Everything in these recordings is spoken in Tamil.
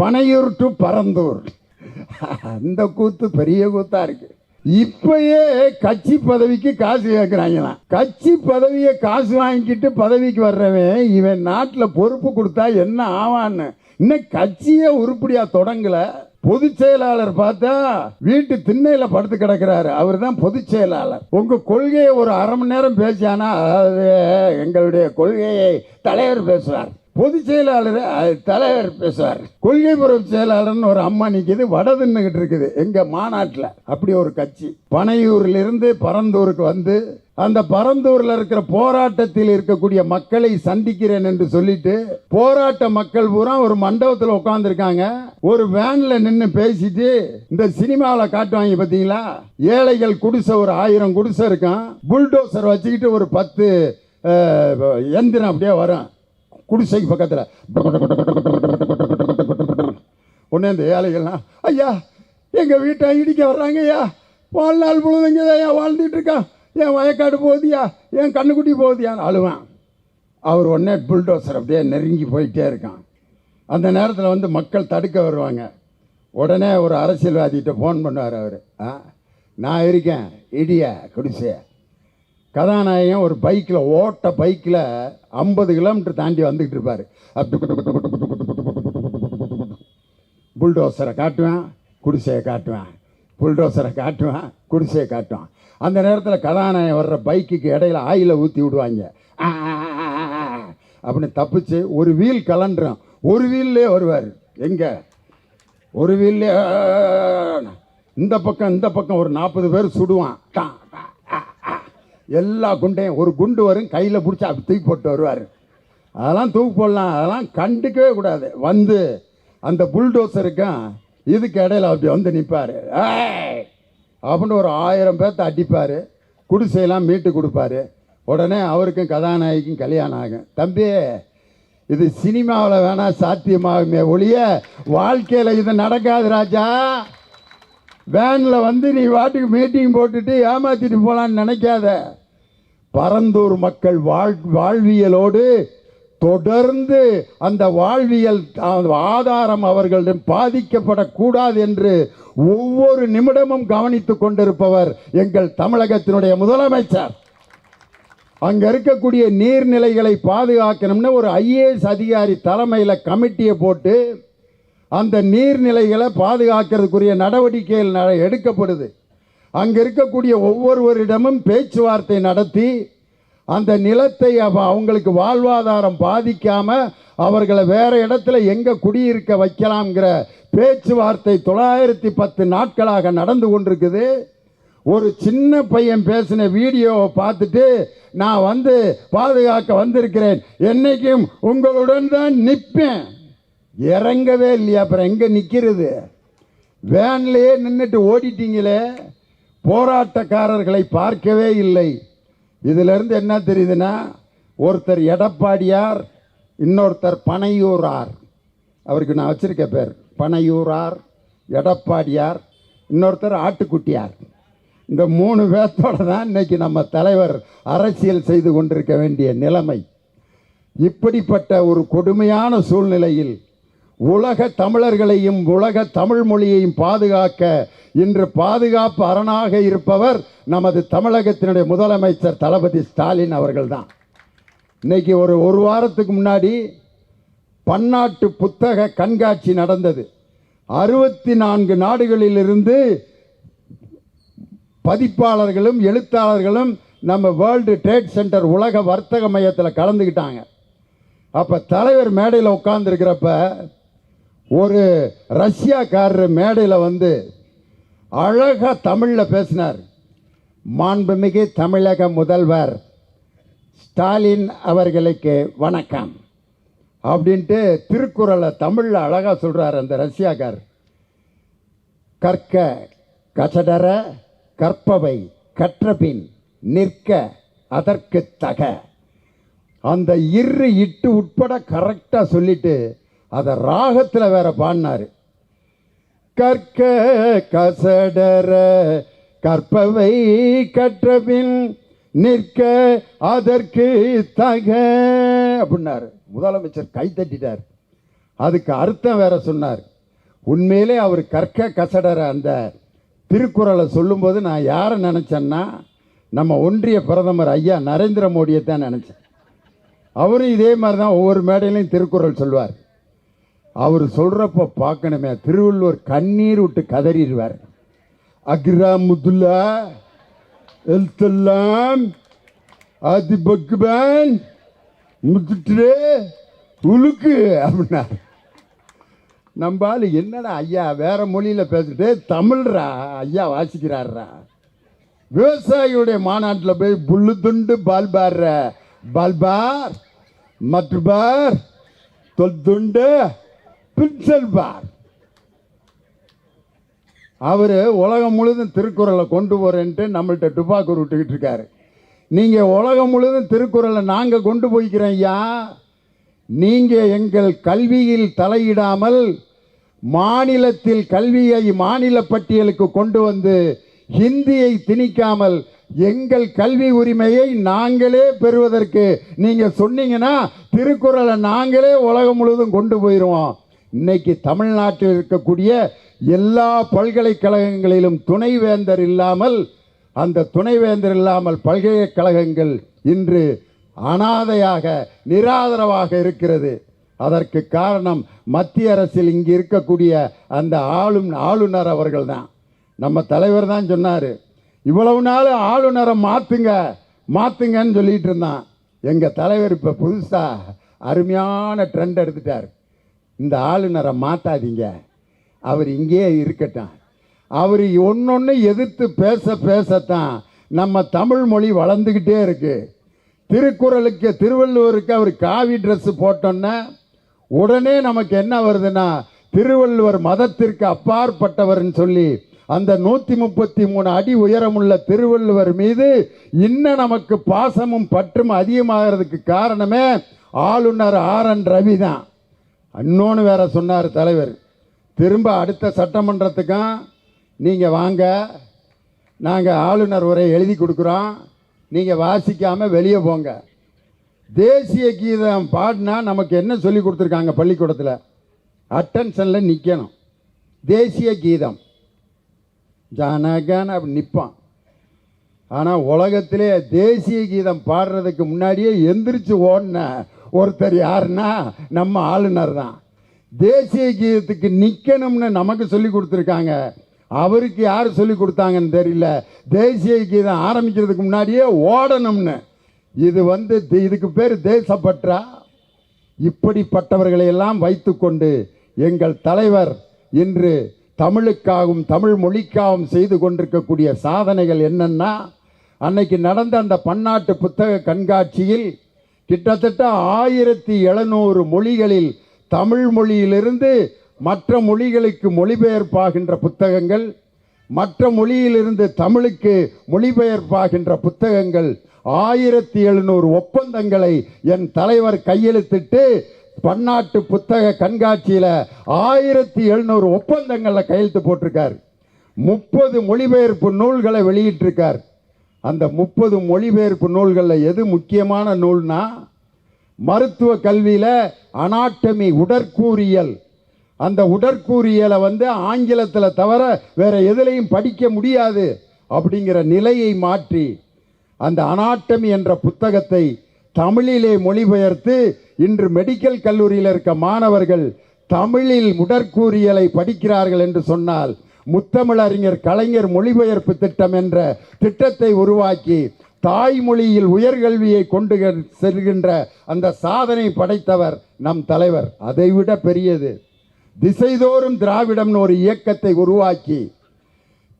பனையூர் டு பரந்தூர். அந்த கூத்து பெரிய கூத்தா இருக்கு. இப்பயே கட்சி பதவிக்கு காசு கேட்குறாங்களாம் கட்சி பதவியை காசு வாங்கிட்டு பதவிக்கு வர்றவன் இவன் நாட்டில் பொறுப்பு கொடுத்தா என்ன ஆவான்னு? இன்னும் கட்சியே உருப்படியாக தொடங்கலை. பொதுச் செயலாளர் பார்த்தா வீட்டு திண்ணையில படுத்து கிடக்கிறாரு. அவர் தான் பொதுச் செயலாளர். உங்க கொள்கையை ஒரு அரை மணி நேரம் பேசியானா அது எங்களுடைய கொள்கையை தலைவர் பேசுவார் பொதுச் செயலாளர் தலைவர் பேசுவார் கொள்கைபுரம் செயலாளர்னு ஒரு அம்மா நிற்கிது வட தின்னுகிட்டு இருக்குது எங்கள் மாநாட்டில். அப்படி ஒரு கட்சி. பனையூர்லேருந்து பரந்தூருக்கு வந்து அந்த பரந்தூரில் இருக்கிற போராட்டத்தில் இருக்கக்கூடிய மக்களை சந்திக்கிறேன் என்று சொல்லிட்டு போராட்ட மக்கள் பூரா ஒரு மண்டபத்தில் உட்காந்துருக்காங்க ஒரு வேனில் நின்று பேசிட்டு இந்த சினிமாவில் காட்டுவாங்க பார்த்தீங்களா ஏழைகள் குடிசை ஒரு ஆயிரம் குடிசை இருக்கும். புல்டோசர் வச்சுக்கிட்டு ஒரு பத்து எந்திரம் அப்படியே வரும். குடிசைக்கு பக்கத்தில். உடனே இந்த ஏழைகள்லாம் ஐயா எங்கள் வீட்டை இடிக்க வர்றாங்க ஐயா. வாழ்நாள் முழுதுங்க ஐயா வாழ்ந்துட்டு இருக்கான். என் வயக்காடு போகுதியா? என் கண்ணுக்குட்டி போகுதியான்னு அழுவான். அவர் உடனே புல்டோசர் அப்படியே நெருங்கி போயிட்டே இருக்கான். அந்த நேரத்தில் வந்து மக்கள் தடுக்க வருவாங்க. உடனே ஒரு அரசியல்வாதிகிட்ட ஃபோன் பண்ணுவார் அவர். ஆ நான் இருக்கேன் இடிய குடிசையை. கதாநாயகன் ஒரு பைக்கில் ஓட்ட பைக்கில் ஐம்பது கிலோமீட்டர் தாண்டி வந்துக்கிட்டு இருப்பார் புல்டோசரை காட்டுவேன் குடிசையை காட்டுவேன் புல்டோசரை காட்டுவேன் குடிசையை காட்டுவான் அந்த நேரத்தில் கதாநாயகன் வர்ற பைக்குக்கு இடையில ஆயில ஊற்றி விடுவாங்க அப்படின்னு தப்பிச்சு ஒரு வீல் கலண்டுறோம் ஒரு வீல்லே வருவார் எங்கே ஒரு வீல்லே இந்த பக்கம் இந்த பக்கம் ஒரு நாற்பது பேர் சுடுவான் டா, எல்லா குண்டையும் ஒரு குண்டு வரும் கையில் பிடிச்சி அப்படி தூக்கி போட்டு வருவார். அதெல்லாம் தூக்கி போடலாம். அதெல்லாம் கண்டுக்கவே கூடாது. வந்து அந்த புல்டோசருக்கும் இதுக்கு இடையில அப்படி வந்து நிற்பார் அப்படின்னு ஒரு ஆயிரம் பேர்த்த அடிப்பார். குடிசையெல்லாம் மீட்டு கொடுப்பாரு. உடனே அவருக்கும் கதாநாயகிக்கும் கல்யாணம் ஆகும். தம்பி இது சினிமாவில் வேணால் சாத்தியமாகுமே ஒழிய வாழ்க்கையில் இது நடக்காது ராஜா. வேனில் வந்து நீ வாட்டுக்கு மீட்டிங் போட்டுட்டு ஏமாற்றிட்டு போகலான்னு நினைக்காத. பரந்தூர் மக்கள் வாழ் வாழ்வியலோடு தொடர்ந்து அந்த வாழ்வியல் அந்த ஆதாரம் அவர்களிடம் பாதிக்கப்படக்கூடாது என்று ஒவ்வொரு நிமிடமும் கவனித்துக் கொண்டிருப்பவர் எங்கள் தமிழகத்தினுடைய முதலமைச்சர். அங்க இருக்கக்கூடிய நீர்நிலைகளை பாதுகாக்கணும்னு ஒரு ஐஏஎஸ் அதிகாரி தலைமையில் கமிட்டியை போட்டு அந்த நீர்நிலைகளை பாதுகாக்கிறதுக்குரிய நடவடிக்கைகள் எடுக்கப்படுது. அங்கே இருக்கக்கூடிய ஒவ்வொருவரிடமும் பேச்சுவார்த்தை நடத்தி அந்த நிலத்தை அவ- அவங்களுக்கு வாழ்வாதாரம் பாதிக்காமல் அவர்களை வேறு இடத்துல எங்கே குடியிருக்க வைக்கலாம்ங்கிற பேச்சுவார்த்தை தொள்ளாயிரத்தி பத்து நாட்களாக நடந்து கொண்டிருக்குது. ஒரு சின்ன பையன் பேசின வீடியோவை பார்த்துட்டு நான் வந்து பாதுகாக்க வந்திருக்கிறேன். என்றைக்கும் உங்களுடன் தான் நிற்பேன் இறங்கவே இல்லையா? அப்புறம் எங்கே நிற்கிறது வேன்லேயே நின்றுட்டு ஓடிட்டீங்களே? போராட்டக்காரர்களை பார்க்கவே இல்லை. இதிலிருந்து என்ன தெரியுதுன்னா ஒருத்தர் எடப்பாடியார் இன்னொருத்தர் பனையூரார். அவருக்கு நான் வச்சுருக்க பேர். பனையூரார் எடப்பாடியார் இன்னொருத்தர் ஆட்டுக்குட்டியார். இந்த மூணு பேர்த்தோட தான் இன்னைக்கு நம்ம தலைவர் அரசியல் செய்து கொண்டிருக்க வேண்டிய நிலைமை. இப்படிப்பட்ட ஒரு கொடுமையான சூழ்நிலையில் உலக தமிழர்களையும் உலக தமிழ் மொழியையும் பாதுகாக்க இன்று பாதுகாப்பு அரணாக இருப்பவர் நமது தமிழகத்தினுடைய முதலமைச்சர் தளபதி ஸ்டாலின் அவர்கள்தான். இன்னைக்கு ஒரு ஒரு வாரத்துக்கு முன்னாடி பன்னாட்டு புத்தக கண்காட்சி நடந்தது. அறுபத்தி நான்கு நாடுகளிலிருந்து பதிப்பாளர்களும் எழுத்தாளர்களும் நம்ம வேர்ல்டு ட்ரேட் சென்டர் உலக வர்த்தக மையத்தில் கலந்துக்கிட்டாங்க. அப்போ தலைவர் மேடையில் உட்காந்துருக்கிறப்ப ஒரு ரஷ்யாக்காரர் மேடையில் வந்து அழகாக தமிழில் பேசினார். மாண்புமிகு தமிழக முதல்வர் ஸ்டாலின் அவர்களுக்கு வணக்கம். அப்படின்ட்டு திருக்குறளை தமிழில் அழகாக சொல்கிறார் அந்த ரஷ்யாக்கார் கற்க கசடர கற்பவை கற்றபின் நிற்க அதற்கு தக. அந்த இரு இட்டு உட்பட கரெக்டாக சொல்லிட்டு அதை ராகத்தில் வேற பாடினாரு. கற்க கசடர கற்பவை கற்றபின் நிற்க அதற்கு தக அப்படின்னார். முதலமைச்சர் கை தட்டிட்டார். அதுக்கு அர்த்தம் வேற சொன்னார். உண்மையிலே அவர் கற்க கசடற அந்த திருக்குறளை சொல்லும்போது நான் யாரை நினச்சேன்னா நம்ம ஒன்றிய பிரதமர் ஐயா நரேந்திர மோடியை தான் நினச்சேன். அவரும் இதே மாதிரி தான் ஒவ்வொரு மேடையிலையும் திருக்குறள் சொல்வார். அவர் சொல்கிறப்ப பார்க்கணுமே. திருவள்ளுவர் கண்ணீர் விட்டு கதறிடுவார். அக்ரா முதுல்லா எழுத்தெல்லாம் ஆதி பக்குபான் முத்துட்டு உலுக்கு அப்படின்னார். நம்பால் என்னடா ஐயா வேற மொழியில் பேசிட்டு தமிழ்ரா ஐயா வாசிக்கிறாரா விவசாயியுடைய மாநாட்டில் போய் புல்லு துண்டு பால்பார் பால்பார் மற்றபார் தொல் துண்டு பின்சல் பார் அவர் உலகம் முழுதும் திருக்குறளை கொண்டு போகிறேன்ட்டு நம்மள்கிட்ட டுபாக்கூர் விட்டுக்கிட்டு இருக்காரு. நீங்கள் உலகம் முழுதும் திருக்குறளை நாங்கள் கொண்டு போய்க்கிறோம் ஐயா. நீங்கள் எங்கள் கல்வியில் தலையிடாமல் மாநிலத்தில் கல்வியை மாநில பட்டியலுக்கு கொண்டு வந்து ஹிந்தியை திணிக்காமல் எங்கள் கல்வி உரிமையை நாங்களே பெறுவதற்கு நீங்கள் சொன்னீங்கன்னா திருக்குறளை நாங்களே உலகம் முழுதும் கொண்டு போயிடுவோம் இன்னைக்கு தமிழ்நாட்டில் இருக்கக்கூடிய எல்லா பல்கலைக்கழகங்களிலும் துணைவேந்தர் இல்லாமல் அந்த துணைவேந்தர் இல்லாமல் பல்கலைக்கழகங்கள் இன்று அனாதையாக நிராதரவாக இருக்கிறது. அதற்கு காரணம் மத்திய அரசில் இங்கு இருக்கக்கூடிய அந்த ஆளும் ஆளுநர் அவர்கள் தான் நம்ம தலைவர் தான் சொன்னார் இவ்வளவு நாள் ஆளுநரை மாற்றுங்க மாற்றுங்கன்னு சொல்லிட்டு இருந்தான். எங்கள் தலைவர் இப்போ புதுசாக அருமையான ட்ரெண்ட் எடுத்துட்டார். இந்த ஆளுநரை மாற்றாதீங்க அவர் இங்கேயே இருக்கட்டும். அவர் ஒன்றொன்று எதிர்த்து பேச பேசத்தான் நம்ம தமிழ் மொழி வளர்ந்துக்கிட்டே இருக்கு. திருக்குறளுக்கு திருவள்ளுவருக்கு அவர் காவி ட்ரெஸ் போட்டோன்னே உடனே நமக்கு என்ன வருதுன்னா திருவள்ளுவர் மதத்திற்கு அப்பாற்பட்டவர்னு சொல்லி அந்த நூற்றி முப்பத்தி மூணு அடி உயரமுள்ள திருவள்ளுவர் மீது இன்னும் நமக்கு பாசமும் பற்றும் அதிகமாகிறதுக்கு காரணமே ஆளுநர் ஆர் என் ரவி தான். இன்னொன்று வேற சொன்னார் தலைவர். திரும்ப அடுத்த சட்டமன்றத்துக்கும் நீங்கள் வாங்க. நாங்கள் ஆளுநர் உரை எழுதி கொடுக்குறோம். நீங்கள் வாசிக்காமல் வெளியே போங்க. தேசிய கீதம் பாடினா நமக்கு என்ன சொல்லி கொடுத்துருக்காங்க பள்ளிக்கூடத்தில்? அட்டென்ஷனில் நிற்கணும் தேசிய கீதம். ஜனகன் அப்படி நிற்பான் ஆனால் உலகத்திலே தேசிய கீதம் பாடுறதுக்கு முன்னாடியே எந்திரிச்சு ஓடின ஒருத்தர் யாருன்னா நம்ம ஆளுநர் தான். தேசிய கீதத்துக்கு நிற்கணும்னு நமக்கு சொல்லி கொடுத்துருக்காங்க. அவருக்கு யார் சொல்லி கொடுத்தாங்கன்னு தெரியல. தேசிய கீதம் ஆரம்பிக்கிறதுக்கு முன்னாடியே ஓடணும்னு. இது வந்து தி- இதுக்கு பேர் தேசப்பற்றா? இப்படிப்பட்டவர்களை எல்லாம் வைத்துக்கொண்டு எங்கள் தலைவர் இன்று தமிழுக்காகவும் தமிழ் மொழிக்காகவும் செய்து கொண்டிருக்கக்கூடிய சாதனைகள் என்னென்னா அன்னைக்கு நடந்த அந்த பன்னாட்டு புத்தக கண்காட்சியில் கிட்டத்தட்ட ஆயிரத்தி எழுநூறு மொழிகளில் தமிழ் மொழியிலிருந்து மற்ற மொழிகளுக்கு மொழிபெயர்ப்பாகின்ற புத்தகங்கள் மற்ற மொழியிலிருந்து தமிழுக்கு மொழிபெயர்ப்பாகின்ற புத்தகங்கள் ஆயிரத்தி எழுநூறு ஒப்பந்தங்களை என் தலைவர் கையெழுத்திட்டு பன்னாட்டு புத்தக கண்காட்சியில் ஆயிரத்தி எழுநூறு ஒப்பந்தங்களில் கையெழுத்து போட்டிருக்கார். முப்பது மொழிபெயர்ப்பு நூல்களை வெளியிட்டிருக்கார். அந்த முப்பது மொழிபெயர்ப்பு நூல்களில் எது முக்கியமான நூல்னா மருத்துவ கல்வியில் அனாட்டமி உடற்கூறியல். அந்த உடற்கூறியலை வந்து ஆங்கிலத்தில் தவிர வேறு எதுலையும் படிக்க முடியாது அப்படிங்கிற நிலையை மாற்றி அந்த அனாட்டமி என்ற புத்தகத்தை தமிழிலே மொழிபெயர்த்து இன்று மெடிக்கல் கல்லூரியில் இருக்க மாணவர்கள் தமிழில் உடற்கூறியலை படிக்கிறார்கள் என்று சொன்னால் முத்தமிழறிஞர் கலைஞர் மொழிபெயர்ப்பு திட்டம் என்ற திட்டத்தை உருவாக்கி தாய்மொழியில் உயர்கல்வியை கொண்டு செல்கின்ற அந்த சாதனை படைத்தவர் நம் தலைவர். அதைவிட பெரியது. திசைதோறும் திராவிடம்னு ஒரு இயக்கத்தை உருவாக்கி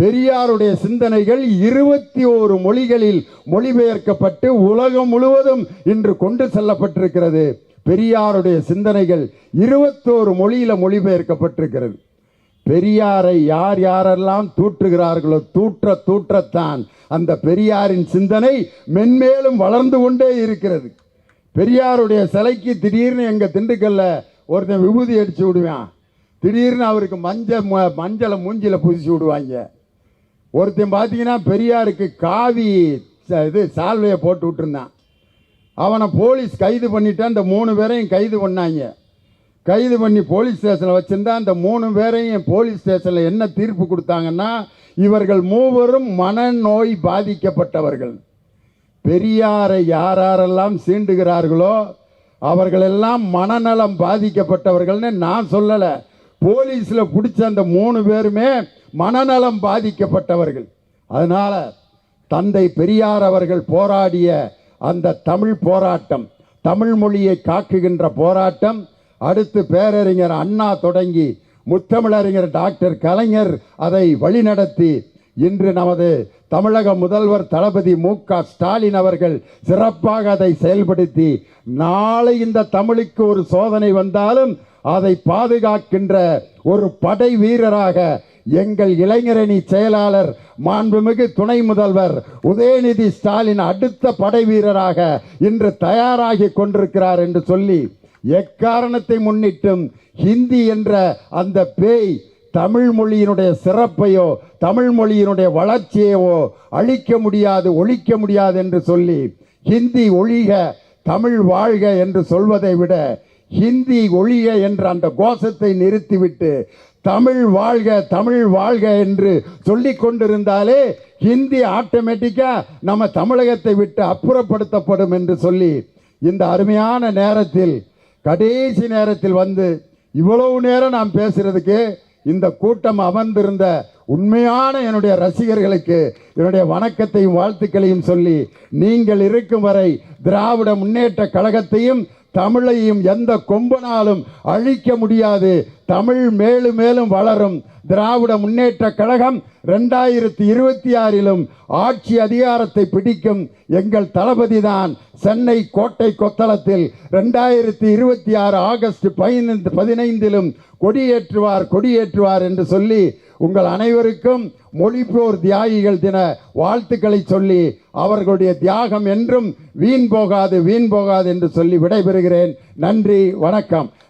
பெரியாருடைய சிந்தனைகள் இருபத்தி ஓரு மொழிகளில் மொழிபெயர்க்கப்பட்டு உலகம் முழுவதும் இன்று கொண்டு செல்லப்பட்டிருக்கிறது. பெரியாருடைய சிந்தனைகள் இருபத்தோரு மொழியில் மொழிபெயர்க்கப்பட்டிருக்கிறது. பெரியாரை யார் யாரெல்லாம் தூற்றுகிறார்களோ தூற்ற தூற்றத்தான். அந்த பெரியாரின் சிந்தனை மென்மேலும் வளர்ந்து கொண்டே இருக்கிறது. பெரியாருடைய சிலைக்கு திடீர்னு எங்கள் திண்டுக்கல்ல ஒருத்தன் விபூதி அடித்து விடுவான். திடீர்னு அவருக்கு மஞ்சள் மஞ்சளை மூஞ்சியில் புதிச்சு விடுவாங்க. ஒருத்தன் பார்த்தீங்கன்னா பெரியாருக்கு காவி ச- இது சால்வையை போட்டு விட்டுருந்தான். அவனை போலீஸ் கைது பண்ணிவிட்டு அந்த மூணு பேரையும் கைது பண்ணாங்க. கைது பண்ணி போலீஸ் ஸ்டேஷனில் வச்சிருந்தா அந்த மூணு பேரையும் போலீஸ் ஸ்டேஷனில் என்ன தீர்ப்பு கொடுத்தாங்கன்னா இவர்கள் மூவரும் மனநோய் பாதிக்கப்பட்டவர்கள். பெரியாரை யாரெல்லாம் சீண்டுகிறார்களோ அவர்களெல்லாம் மனநலம் பாதிக்கப்பட்டவர்கள்னு நான் சொல்லலை. போலீஸில் பிடிச்ச அந்த மூணு பேருமே மனநலம் பாதிக்கப்பட்டவர்கள். அதனால் தந்தை பெரியார் அவர்கள் போராடிய அந்த தமிழ் போராட்டம் தமிழ் மொழியை காக்குகின்ற போராட்டம் அடுத்து பேரறிஞர் அண்ணா தொடங்கி முத்தமிழறிஞர் டாக்டர் கலைஞர் அதை வழிநடத்தி இன்று நமது தமிழக முதல்வர் தளபதி மு க ஸ்டாலின் அவர்கள் சிறப்பாக அதை செயல்படுத்தி நாளை இந்த தமிழுக்கு ஒரு சோதனை வந்தாலும் அதை பாதுகாக்கின்ற ஒரு படை வீரராக எங்கள் இளைஞரணி செயலாளர் மாண்புமிகு துணை முதல்வர் உதயநிதி ஸ்டாலின் அடுத்த படை வீரராக இன்று தயாராகி கொண்டிருக்கிறார் என்று சொல்லி எக்காரணத்தை முன்னிட்டும் ஹிந்தி என்ற அந்த பேய் தமிழ் மொழியினுடைய சிறப்பையோ தமிழ் மொழியினுடைய வளர்ச்சியையோ அழிக்க முடியாது ஒழிக்க முடியாது என்று சொல்லி ஹிந்தி ஒழிக தமிழ் வாழ்க என்று சொல்வதை விட ஹிந்தி ஒழிக என்ற அந்த கோஷத்தை நிறுத்திவிட்டு தமிழ் வாழ்க தமிழ் வாழ்க என்று சொல்லிக் கொண்டிருந்தாலே ஹிந்தி ஆட்டோமேட்டிக்காக நம்ம தமிழகத்தை விட்டு அப்புறப்படுத்தப்படும் என்று சொல்லி இந்த அருமையான நேரத்தில் கடைசி நேரத்தில் வந்து இவ்வளவு நேரம் நாம் பேசுறதுக்கு இந்த கூட்டம் அமர்ந்திருந்த உண்மையான என்னுடைய ரசிகர்களுக்கு என்னுடைய வணக்கத்தையும் வாழ்த்துக்களையும் சொல்லி நீங்கள் இருக்கும் வரை திராவிட முன்னேற்ற கழகத்தையும் தமிழையும் எந்த கொம்பனாலும் அழிக்க முடியாது. தமிழ் மேலும் மேலும் வளரும். திராவிட முன்னேற்ற கழகம் ரெண்டாயிரத்தி இருபத்தி ஆறிலும் ஆட்சி அதிகாரத்தை பிடிக்கும் எங்கள் தளபதி தான் சென்னை கோட்டை கொத்தளத்தில் ரெண்டாயிரத்தி இருபத்தி ஆறு ஆகஸ்ட் பதினைந்து பதினைந்திலும் கொடியேற்றுவார் கொடியேற்றுவார் என்று சொல்லி உங்கள் அனைவருக்கும் மொழிப்போர் தியாகிகள் தின வாழ்த்துக்களை சொல்லி அவர்களுடைய தியாகம் என்றும் வீண் போகாது வீண் போகாது என்று சொல்லி விடைபெறுகிறேன். நன்றி வணக்கம்.